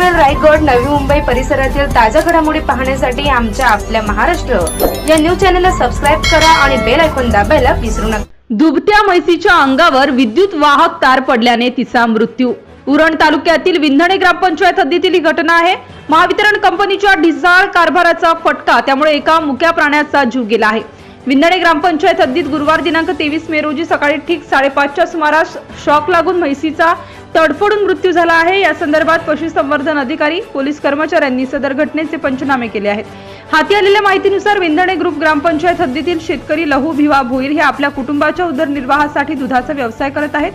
पनवेल रायगड नवी मुंबई परिसरातील ताज्या घडामोडी पाहण्यासाठी आमच्या आपल्या महाराष्ट्र या न्यूज चॅनलला सबस्क्राईब करा आणि बेल ऐकून दाबायला विसरू नका. दुबत्या म्हैसीच्या अंगावर विद्युत वाहक तार पडल्याने तिचा मृत्यू. उरण तालुक्यातील विंधणे ग्रामपंचायत हद्दीतील ही घटना आहे. महावितरण कंपनीच्या ढिसाळ कारभाराचा फटका त्यामुळे एका मुक्या प्राण्याचा जीव गेला आहे. विंधणे ग्रामपंचायत हद्दीत गुरुवार दिनांक तेवीस मे रोजी सकाळी ठीक साडेपाचच्या सुमारास शॉक लागून म्हैसीचा तडफडून मृत्यू झाला आहे. या संदर्भात पशुसंवर्धन अधिकारी पोलीस कर्मचाऱ्यांनी सदर घटनेचे पंचनामे केले आहेत. हाती आलेल्या माहितीनुसार विंधणे ग्रुप ग्रामपंचायत हद्दीतील शेतकरी लहू भिवा भोईर हे आपल्या कुटुंबाच्या उदरनिर्वाहासाठी दुधाचा व्यवसाय करत आहेत.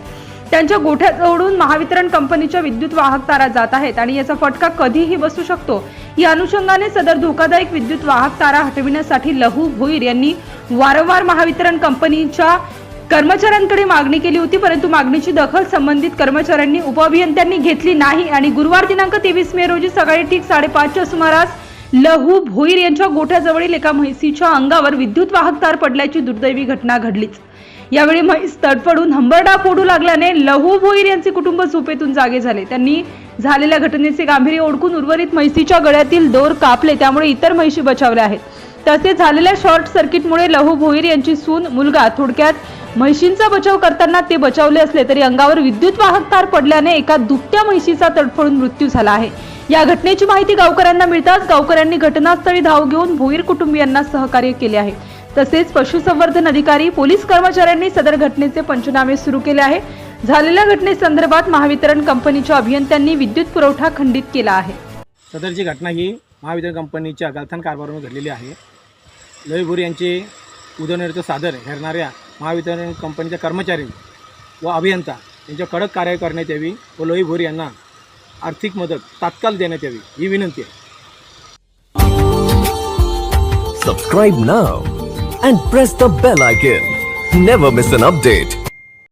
त्यांच्या गोठ्याजवळून महावितरण कंपनीच्या विद्युत वाहक तारा जात आहेत आणि याचा फटका कधीही बसू शकतो. या अनुषंगाने सदर धोकादायक विद्युत वाहक तारा हटविण्यासाठी लहू भोईर यांनी वारंवार महावितरण कंपनीच्या कर्मचाऱ्यांकडे मागणी केली होती परंतु मागणीची दखल संबंधित कर्मचाऱ्यांनी उपअभियंत्यांनी घेतली नाही आणि गुरुवार दिनांक तेवीस मे रोजी सकाळी ठीक साडेपाचच्या सुमारास लहू भोईर यांच्या गोठ्याजवळील एका म्हैसीच्या अंगावर विद्युत वाहक तार पडल्याची दुर्दैवी घटना घडलीच. यावेळी म्हैस तडफडून हंबरडा फोडू लागल्याने लहू भोईर यांचे कुटुंब झोपेतून जागे झाले. त्यांनी झालेल्या घटनेचे गांभीर्य ओळखून उर्वरित म्हैसीच्या गळ्यातील दोर कापले त्यामुळे इतर म्हैशी बचावल्या आहेत. तसेच झालेल्या शॉर्ट सर्किटमुळे लहू भोईर यांची सून मुलगा थोडक्यात म्हैशींचा बचाव करताना ते बचावले असले तरी अंगावर विद्युत वाहक तार पडल्याने एका दुभत्या म्हैशीचा तडफडून मृत्यू झाला आहे. या घटनेची माहिती गावकऱ्यांना मिळताच गावकऱ्यांनी घटनास्थळी धाव घेऊन भोईर कुटुंबियांना सहकार्य केले आहे. तसेच पशुसंवर्धन अधिकारी पोलीस कर्मचाऱ्यांनी सदर घटनेचे पंचनामे सुरू केले आहे. झालेल्या घटनेसंदर्भात महावितरण कंपनीच्या अभियंत्यांनी विद्युत पुरवठा खंडित केला आहे. सदरची घटना ही महावितरण कंपनीच्या गलथान कारभारावर घडलेली आहे. लयभूर यांचे उदरनिर्वाह सादर करणाऱ्या महावितरण कंपनीच्या कर्मचारी व अभियंता यांच्या कडक कार्य करण्यात यावी व लोही भोर यांना आर्थिक मदत तात्काळ देण्यात यावी ही विनंती आहे Subscribe now and press the bell icon. Never miss an update.